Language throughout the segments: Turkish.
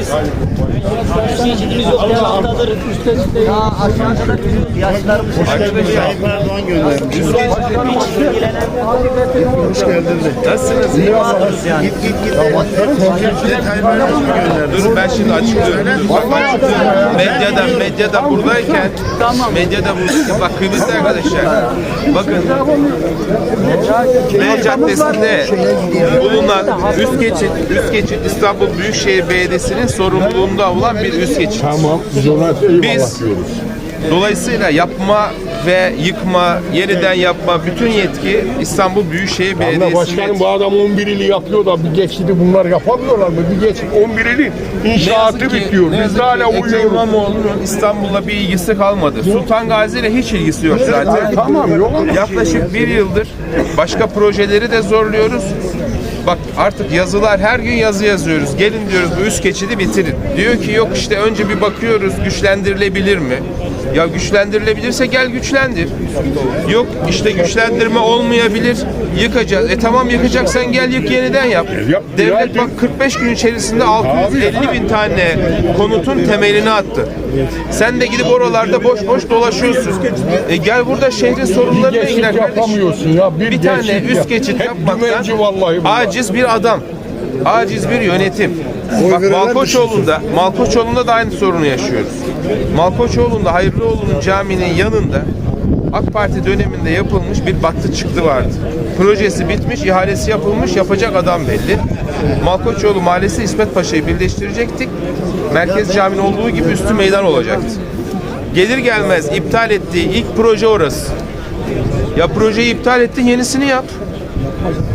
üst geçidimiz yok. Devamlıdır. Üstte üstte. Ya aşağı kadar yaşlarımız. Tayyip Erdoğan göndermiş. Hoş geldin de. Nasılsınız? İyi misiniz? yani. Git git git. Bir de Tayyip Erdoğan göndermiş. Dur ben şimdi açıklıyorum. Bak, medyada, medyada buradayken, medyada buradayken, bak kıymetli arkadaşlar, bakın M Caddesi'nde bulunan üst geçit, üst geçit İstanbul Büyükşehir Belediyesi'nin sorumluluğunda olan bir üst geçit. Tamam, biz ona Biz dolayısıyla yapma ve yıkma, yeniden yapma bütün yetki İstanbul Büyükşehir Belediyesi'nin başkanım bu adam 11 ili yapıyor da bir geçidi bunlar yapamıyorlar mı? Bir geçit 11 ili inşaatı bitiyor. ne Biz de hala ki uyuyoruz. İmamoğlu'nun İstanbul'la bir ilgisi kalmadı. Sultan Gazi ile hiç ilgisi yok zaten. Tamam yok. Yaklaşık bir yıldır başka projeleri de zorluyoruz. Bak artık yazılar her gün yazı yazıyoruz. Gelin diyoruz bu üst geçidi bitirin. Diyor ki yok işte önce bir bakıyoruz güçlendirilebilir mi? Ya güçlendirilebilirse gel güçlendir. Yok işte güçlendirme olmayabilir. Yıkacağız. E tamam yıkacaksan gel yık yeniden yap. Yap, Devlet bak 45 gün içerisinde 650 bin tane konutun temelini attı. Sen de gidip oralarda boş boş dolaşıyorsun. E gel burada şehrin geçit ilgilen yapamıyorsun ya. Bir, Bir tane üst yap. geçit Hep yapmaktan aciz bir adam. Aciz bir yönetim. Bak Malkoçoğlu'nda, Malkoçoğlu'nda da aynı sorunu yaşıyoruz. Malkoçoğlu'nda Hayırlıoğlu'nun caminin yanında AK Parti döneminde yapılmış bir battı çıktı vardı. Projesi bitmiş, ihalesi yapılmış, yapacak adam belli. Malkoçoğlu Mahallesi İsmet Paşa'yı birleştirecektik. Merkez Camii'nin olduğu gibi üstü meydan olacaktı. Gelir gelmez iptal ettiği ilk proje orası. Ya projeyi iptal ettin yenisini yap.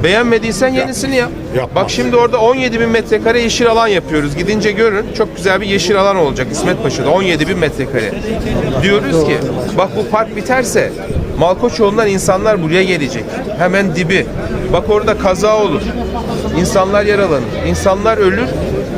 Beğenmediysen yenisini yap. Yapma. Bak şimdi orada 17 bin metrekare yeşil alan yapıyoruz. Gidince görün çok güzel bir yeşil alan olacak İsmet Paşa'da 17 bin metrekare. Diyoruz ki bak bu park biterse Malkoçoğlu'ndan insanlar buraya gelecek. Hemen dibi. Bak orada kaza olur. İnsanlar yaralanır. İnsanlar ölür.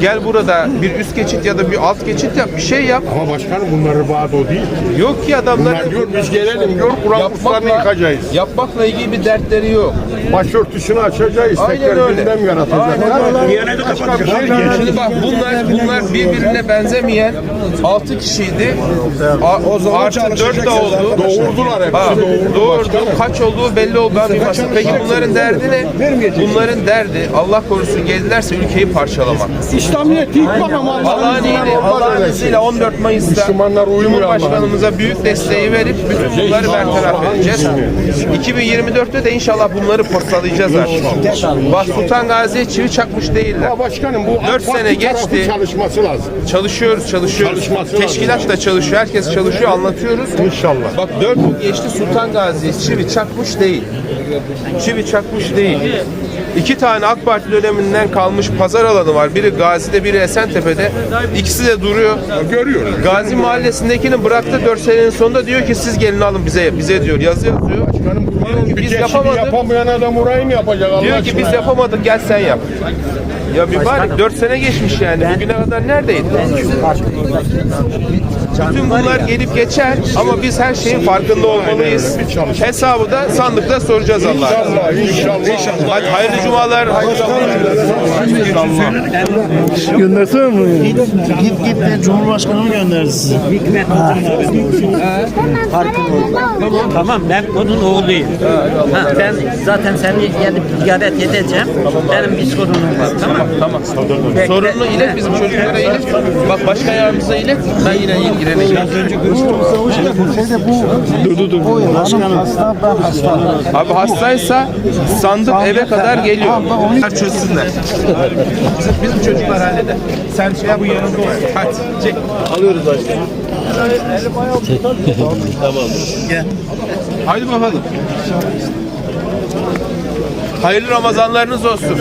Gel burada bir üst geçit ya da bir alt geçit yap. Bir şey yap. Ama başkanım bunların vaat o değil. Yok ki adamlar Bunlar diyor biz gelelim diyor Kur'an kurslarını yıkacağız. yapmakla ilgili bir dertleri yok. Başörtüsünü açacağız. Aynen Tekrar öyle. gündem yaratacağız. Başka bir şey değil. Şimdi bak bunlar bunlar birbirine benzemeyen 6 kişiydi. A, o zaman artı 4 de oldu. Doğurdular hepsi. Ha, doğurdu. Kaç olduğu belli oldu. Ben Peki bunların derdi ne? Bunların derdi Allah korusun geldilerse ülkeyi parçalamak. İslamiyet'i yıkmak ama Allah'ın iyiliği, Allah'ın izniyle 14 Mayıs'ta Müslümanlar uymuyor Cumhurbaşkanımıza büyük desteği verip bütün bunları bertaraf edeceğiz. 2024'te de inşallah bunları postalayacağız artık. Bak Sultan Gazi'ye çivi çakmış değiller. Ya başkanım bu Dört AK Parti sene tarafı geçti. çalışması lazım. Çalışıyoruz, çalışıyoruz. Çalışması. Teşkilat da çalışıyor, herkes çalışıyor, anlatıyoruz. İnşallah. Bak 4 yıl geçti Sultan Gazi'ye çivi çakmış değil. Çivi çakmış değil. İki tane AK Parti döneminden kalmış pazar alanı var. Biri Gazi'de, biri Esentepe'de. İkisi de duruyor. Görüyoruz. Gazi Mahallesi'ndekini bıraktı 4 senenin sonunda diyor ki siz gelin alın bize bize diyor. Yazı yazıyor. Diyor ki biz yapamadık. yapamayan adam orayı mı yapacak Allah Diyor ki biz ya? yapamadık gel sen yap. Ya mübarek 4 sene geçmiş yani. Bugüne kadar neredeydi? Bütün bunlar gelip geçer ama biz her şeyin farkında olmalıyız. Hesabı da sandıkta soracağız Allah'a. İnşallah. İnşallah. Hadi hayırlı cumalar, hayırlı Göndersene mi? Git git git de Cumhurbaşkanı gönderdi sizi. Tamam ben onun oğluyum. Ha, ben zaten seni gelip ziyaret edeceğim. Benim bir sorunum var tamam Tamam. Bekle. Sorununu ilet bizim çocuklara ilet. Bak başka yardımcıza ilet. Ben yine ilgileneceğim. Abi hastaysa sandık eve kadar geliyor. Onlar çözsünler. Bizim, bizim çocuklar halleder. Sen şey yap yanında ol. Hadi çek. Alıyoruz başkanım. Tamam. Gel. Haydi bakalım. Hayırlı Ramazanlarınız olsun.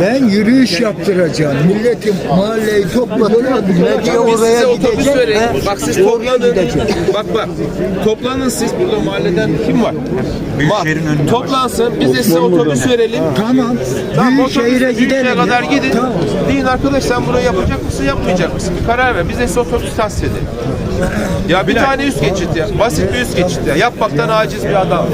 Ben yürüyüş yaptıracağım. Milletim mahalleyi toplatacağım. Medya Biz size oraya otobüs gidecek. verelim. he, Bak siz oraya toplanın. gidecek. Bak bak. Toplanın siz. Burada mahalleden kim var? Büyükşehir'in önünde Toplansın. Biz de size otobüs verelim. Tamam. Tamam Büyükşehir'e otobüs Büyükşehir'e gidelim. kadar ya. gidin. Tamam. Deyin arkadaş sen burayı yapacak mısın yapmayacak mısın? Bir karar ver. Biz de size otobüs tahsis edelim. Ya bir tane üst geçit ya. Basit bir üst geçit ya. Yapmaktan aciz bir adam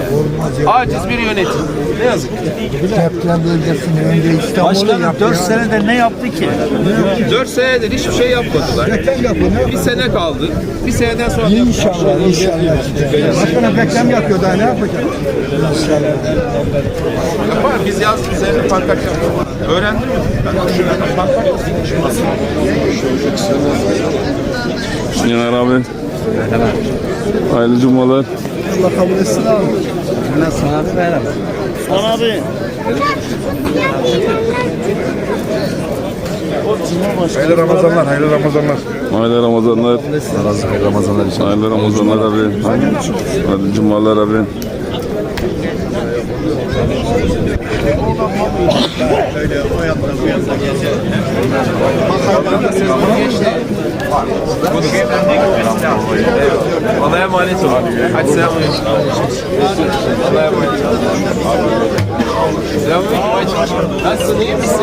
ya. Aciz bir yönetim. Ne yazık ki. Deprem bölgesinde önce İstanbul'u Başkanım yapıyor. 4 senede ne yaptı ki? 4 senedir hiçbir şey yapmadılar. Yapıyor. Bir sene kaldı. Bir seneden sonra? İnşallah inşallah. Başkanım reklam yapıyor daha ne yapacak? yapar. Biz yaz üzerine pankart yaptık. Öğrendim. Yener abi. Hayırlı cumalar. Allah kabul etsin abi. Osman abi. Hayırlı Ramazanlar, hayırlı Ramazanlar. Hayırlı Ramazanlar. Hayırlı Ramazanlar inşallah. Hayırlı Ramazanlar abi. Hayırlı cumalar abi. Allah'a emanet olun. Hadi selamünaleyküm. Allah'a emanet olun. Selamünaleyküm. hacı. Nasılsın? iyi misin?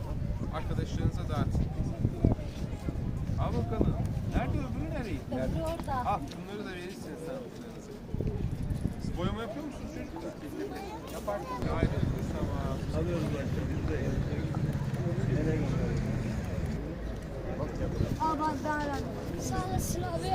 Arkadaşlarınıza dağıtın. Al bakalım. Nerede öbürü nereye? Öbürü orada. Al bunları da verirsiniz tanıdıklarınıza. Siz boyama yapıyor musunuz çocuklar? Yaparsınız. Aynen. Tamam. Sağ olasın abi.